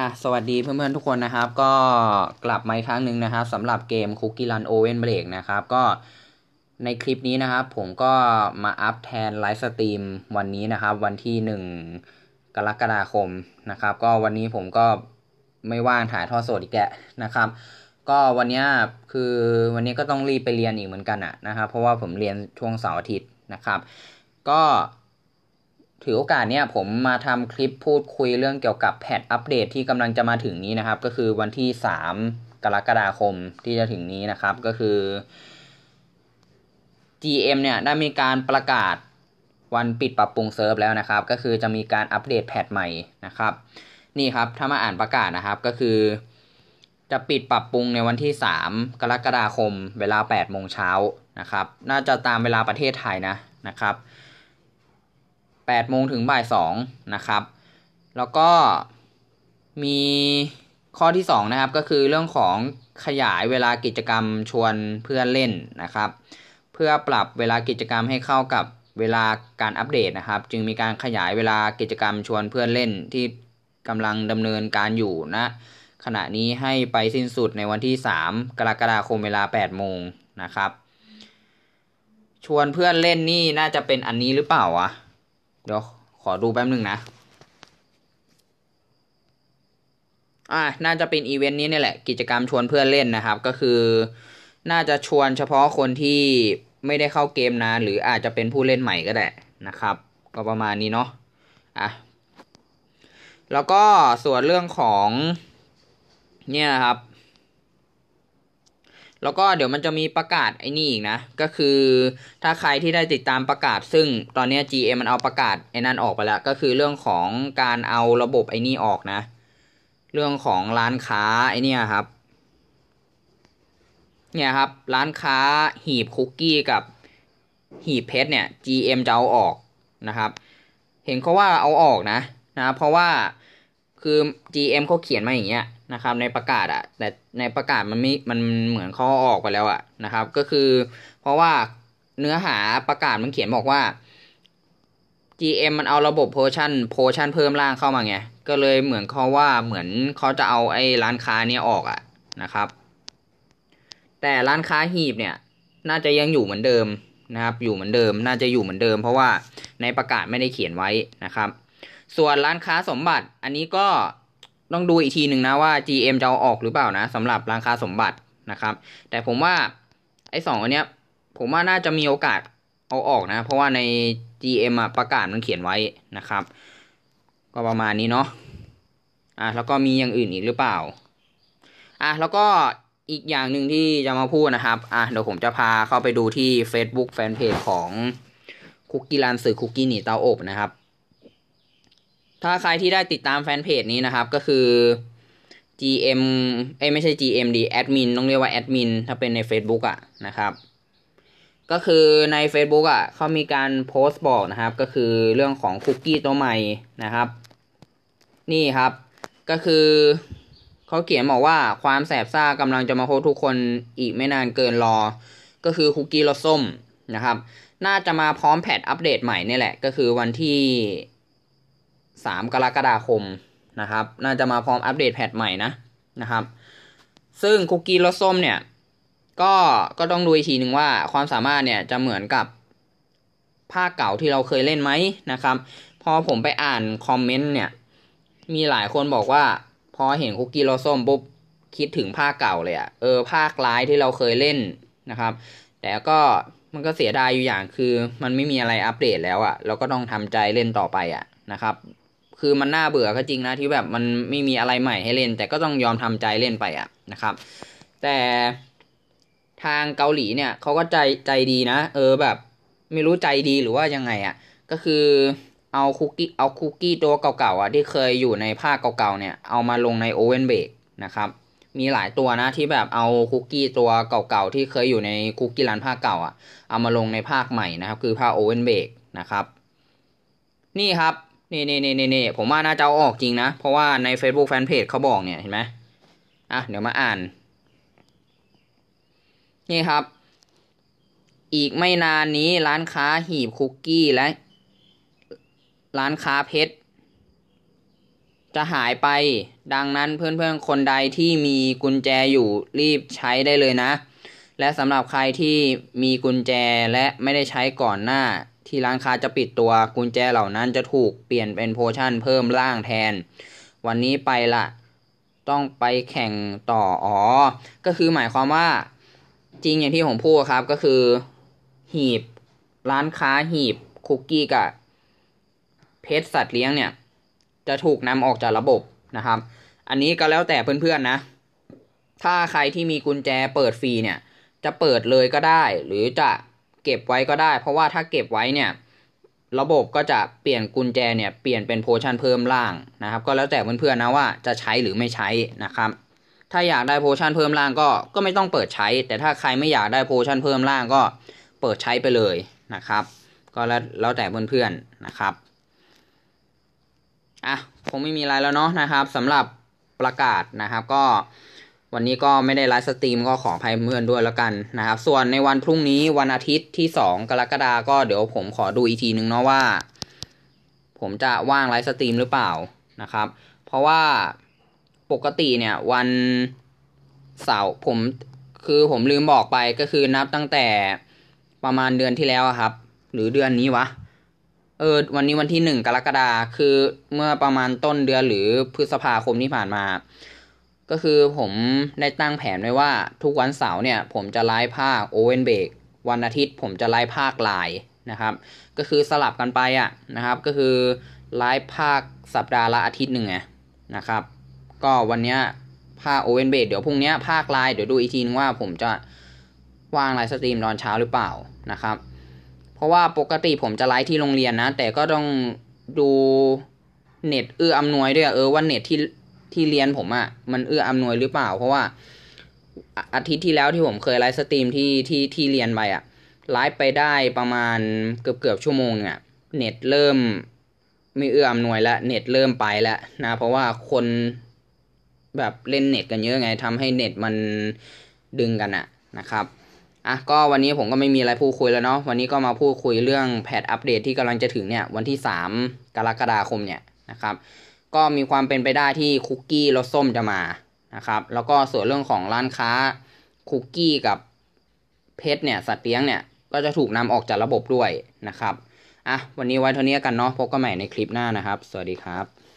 อะสวัสดีเพื่อนๆทุกคนนะครับ ก็กลับมาอีกครั้งหนึ่งนะครับสำหรับเกม Cookie Run Oven Break นะครับ ก็ในคลิปนี้นะครับ ผมก็มาอัพแทนไลฟ์สตรีมวันนี้นะครับ วันที่หนึ่งกรกฎาคมนะครับ ก็วันนี้ผมก็ไม่ว่างถ่ายทอดสดอีกแกนะครับ ก็วันนี้คือวันนี้ก็ต้องรีบไปเรียนอีกเหมือนกันอะนะครับ เพราะว่าผมเรียนช่วงเสาร์อาทิตย์นะครับ ก็ ถือโอกาสเนี้ยผมมาทำคลิปพูดคุยเรื่องเกี่ยวกับแพทอัปเดตที่กำลังจะมาถึงนี้นะครับ ก็คือวันที่ 3 กรกฎาคมที่จะถึงนี้นะครับ ก็คือ GM เนี่ยได้มีการประกาศวันปิดปรับปรุงเซิร์ฟแล้วนะครับ ก็คือจะมีการอัปเดตแพทใหม่นะครับ นี่ครับถ้ามาอ่านประกาศนะครับก็คือ จะปิดปรับปรุงในวันที่ 3 กรกฎาคม เวลา8โมงเช้านะครับ น่าจะตามเวลาประเทศไทยนะนะครับ 8โมงถึงบ่าย2นะครับ แล้วก็มีข้อที่2นะครับก็คือเรื่องของขยายเวลากิจกรรมชวนเพื่อนเล่นนะครับ เพื่อปรับเวลากิจกรรมให้เข้ากับเวลาการอัปเดตนะครับ จึงมีการขยายเวลากิจกรรมชวนเพื่อนเล่นที่กำลังดำเนินการอยู่นะขณะนี้ให้ไปสิ้นสุดในวันที่ 3 กรกฎาคมเวลา 8 โมงนะครับ ชวนเพื่อนเล่นนี่น่าจะเป็นอันนี้หรือเปล่าวะ ดี๋ยวขอดูแป๊บหนึ่งนะ อ่า น่าจะเป็นอีเวนต์นี้นี่แหละ กิจกรรมชวนเพื่อนเล่นนะครับ ก็คือ น่าจะชวนเฉพาะคนที่ไม่ได้เข้าเกมนะ หรืออาจจะเป็นผู้เล่นใหม่ก็ได้นะครับ ก็ประมาณนี้เนาะ อะ แล้วก็ส่วนเรื่องของ เนี่ยครับ แล้วก็เดี๋ยวมันจะมีประกาศไอ้นี่อีกนะ ก็คือถ้าใครที่ได้ติดตามประกาศ ซึ่งตอนนี้ GM มันเอาประกาศไอ้นั่นออกไปแล้ว ก็คือเรื่องของการเอาระบบไอ้นี่ออกนะ เรื่องของร้านค้าไอ้นี่ครับ เนี่ยครับ ร้านค้าหีบคุกกี้กับหีบเพชรเนี่ย GM จะเอาออกนะครับ เห็นเขาว่าเอาออกนะนะ เพราะว่า คือ GM เขาเขียนมาอย่างเงี้ยนะครับ ในประกาศอะแต่ในประกาศมันไม่มันเหมือนขาอออกไปแล้วอะนะครับ ก็คือ เพราะว่าเนื้อหาประกาศมันเขียนบอกว่า GM มันเอาระบบโพชั่นโพชั่นเพิ่มล่างเข้ามาไง ก็เลยเหมือนเขาว่าเหมือนเขาจะเอาไอ้ร้านค้านี้ออกอะนะครับ แต่ร้านค้าหีบเนี่ย น่าจะยังอยู่เหมือนเดิมนะครับ อยู่เหมือนเดิม น่าจะอยู่เหมือนเดิม เพราะว่าในประกาศไม่ได้เขียนไว้นะครับ ส่วนร้านค้าสมบัติ อันนี้ก็ต้องดูอีกทีหนึ่งนะว่า GM จะเอาออกหรือเปล่านะสำหรับร้านค้าสมบัตินะครับ แต่ผมว่าไอ้สองอันเนี้ย ผมว่าน่าจะมีโอกาสเอาออกนะ เพราะว่าใน GM อะประกาศมันเขียนไว้นะครับ ก็ประมาณนี้เนาะอะแล้วก็มีอย่างอื่นอีกหรือเปล่าอะแล้วก็อีกอย่างหนึ่งที่จะมาพูดนะครับอะเดี๋ยวผมจะพาเข้าไปดูที่ Facebook Fanpage ของคุกกี้รันสื่อคุกกี้หนีเตาอบนะครับ ถ้าใครที่ได้ติดตามแฟนเพจนี้นะครับ ก็คือ GM เอ้ไม่ใช่ GM ดีแอดมินต้องเรียกว่าแอดมินถ้าเป็นใน Facebook อะนะครับ ก็คือใน Facebook อะเขามีการโพสต์บอกนะครับ ก็คือเรื่องของคุกกี้ตัวใหม่นะครับ นี่ครับ ก็คือเขาเขียนบอกว่าความแสบซ่ากำลังจะมาพบทุกคนอีกไม่นานเกินรอ ก็คือคุกกี้รสส้มนะครับ น่าจะมาพร้อมแพทอัปเดตใหม่นี่แหละ ก็คือวันที่ 3 กรกฎาคมนะครับ น่าจะมาพร้อมอัปเดตแพทใหม่นะนะครับ ซึ่งคุกกี้รสส้มเนี่ย ก็ก็ต้องดูอีกทีหนึ่งว่าความสามารถเนี่ยจะเหมือนกับภาคเก่าที่เราเคยเล่นไหมนะครับ พอผมไปอ่านคอมเมนต์เนี่ย มีหลายคนบอกว่า พอเห็นคุกกี้รสส้มปุ๊บคิดถึงภาคเก่าเลยอะเออภาคร้ายที่เราเคยเล่นนะครับ แต่ก็มันก็เสียดายอยู่อย่างคือ มันไม่มีอะไรอัปเดตแล้วอะเราก็ต้องทำใจเล่นต่อไปอะนะครับ คือมันน่าเบื่อก็จริงนะที่แบบมันไม่มีอะไรใหม่ให้เล่น แต่ก็ต้องยอมทำใจเล่นไปอะนะครับ แต่ทางเกาหลีเนี่ยเขาก็ใจใจดีนะ เออแบบ ไม่รู้ใจดีหรือว่ายังไงอะ่ะก็คือเอาคุกกี้เอาคุกกี้ตัวเก่าๆอะที่เคยอยู่ในภาคเก่าๆเนี่ยเอามาลงในโอเว่นเบกนะครับมีหลายตัวนะที่แบบเอาคุกกี้ตัวเก่าๆที่เคยอยู่ในคุกกี้ร้านภาคเก่าอะเอามาลงในภาคใหม่นะครับ คือภาคโอเว่นเบกนะครับ นี่ครับ นี่นี่นี่นี่ผมว่าน่าจะเอาออกจริงนะ เพราะว่าใน Facebook Fanpage เขาบอกเนี่ยเห็นไหมอะเดี๋ยวมาอ่าน นี่ครับ อีกไม่นานนี้ร้านค้าหีบคุกกี้และ ร้านค้าเพชรจะหายไป ดังนั้นเพื่อนๆ คนใดที่มีกุญแจอยู่รีบใช้ได้เลยนะ และสำหรับใครที่มีกุญแจและไม่ได้ใช้ก่อนหน้า ที่ร้านค้าจะปิดตัวกุญแจเหล่านั้นจะถูกเปลี่ยนเป็นโพชั่นเพิ่มร่างแทน วันนี้ไปละต้องไปแข่งต่ออ๋อ ก็คือหมายความว่าจริงอย่างที่ผมพูดครับก็คือ หีบร้านค้าหีบคุกกี้กับเพชรสัตว์เลี้ยงเนี่ย จะถูกนำออกจากระบบนะครับ อันนี้ก็แล้วแต่เพื่อนๆนะ ถ้าใครที่มีกุญแจเปิดฟรีเนี่ย จะเปิดเลยก็ได้ หรือจะ เก็บไว้ก็ได้ เพราะว่าถ้าเก็บไว้เนี่ยระบบก็จะเปลี่ยนกุญแจเนี่ยเปลี่ยนเป็นโพชั่นเพิ่มล่างนะครับ ก็แล้วแต่เพื่อนๆนะว่าจะใช้หรือไม่ใช้นะครับ ถ้าอยากได้โพชั่นเพิ่มล่างก็ก็ไม่ต้องเปิดใช้ แต่ถ้าใครไม่อยากได้โพชั่นเพิ่มล่างก็เปิดใช้ไปเลยนะครับ ก็แล้วแล้วแต่เพื่อนๆนะครับอะคงไม่มีอะไรแล้วเนาะนะครับสำหรับประกาศนะครับก็ วันนี้ก็ไม่ได้ไลฟ์สตรีมก็ขออภัยเพื่อนด้วยแล้วกันนะครับ ส่วนในวันพรุ่งนี้วันอาทิตย์ที่สองกรกฎาก็เดี๋ยวผมขอดูอีกทีนึงเนาะว่า ผมจะว่างไลฟ์สตรีมหรือเปล่านะครับ เพราะว่าปกติเนี่ยวันเสาร์ผมคือผมลืมบอกไปก็คือนับตั้งแต่ประมาณเดือนที่แล้วครับ หรือเดือนนี้วะเออวันนี้วันที่หนึ่งกรกฎาคือเมื่อประมาณต้นเดือนหรือพฤษภาคมที่ผ่านมา ก็คือผมได้ตั้งแผนไว้ว่าทุกวันเสาร์เนี่ย ผมจะไลฟ์ภาคโอเวนเบกวันอาทิตย์ผมจะไลฟ์ภาคไลน์นะครับ ก็คือสลับกันไปอะนะครับ ก็คือไลฟ์ภาคสัปดาห์ละอาทิตย์หนึ่งไงนะครับ ก็วันเนี้ยภาคโอเวนเบกเดี๋ยวพรุ่งนี้ภาคไลน์เดี๋ยวดูอีกทีนึงว่าผมจะว่างไลฟ์สตรีมตอนเช้าหรือเปล่านะครับ เพราะว่าปกติผมจะไลฟ์ที่โรงเรียนนะ แต่ก็ต้องดูเน็ตเอื้ออำนวยด้วยเออว่าเน็ตที่ ที่เรียนผมอะ่ะมันเอื้ออำนวยหรือเปล่า เพราะว่าอาทิตย์ที่แล้วที่ผมเคยไลฟ์สตรีมที่ที่ที่เรียนไปอะ่ะไลฟ์ไปได้ประมาณเกือบเกือบชั่วโมงเนี่ยเน็ตเริ่มไม่เอื้ออำนวยแล้วเน็ตเริ่มไปแล้วนะเพราะว่าคนแบบเล่นเน็ตกันเยอะไงทำให้เน็ตมันดึงกันอะนะครับอะก็วันนี้ผมก็ไม่มีอะไรพูดคุยแล้วเนาะวันนี้ก็มาพูดคุยเรื่องแพทอัปเดตที่กำลังจะถึงเนี่ยวันที่ 3 กรกฎาคมเนี่ยนะครับ ก็มีความเป็นไปได้ที่คุกกี้รสส้มจะมานะครับ แล้วก็ส่วนเรื่องของร้านค้าคุกกี้กับเพชรเนี่ยสัตว์เลี้ยงเนี่ยก็จะถูกนำออกจากระบบด้วยนะครับอะวันนี้ไว้เท่านี้กันเนาะพบกันใหม่ในคลิปหน้านะครับ สวัสดีครับ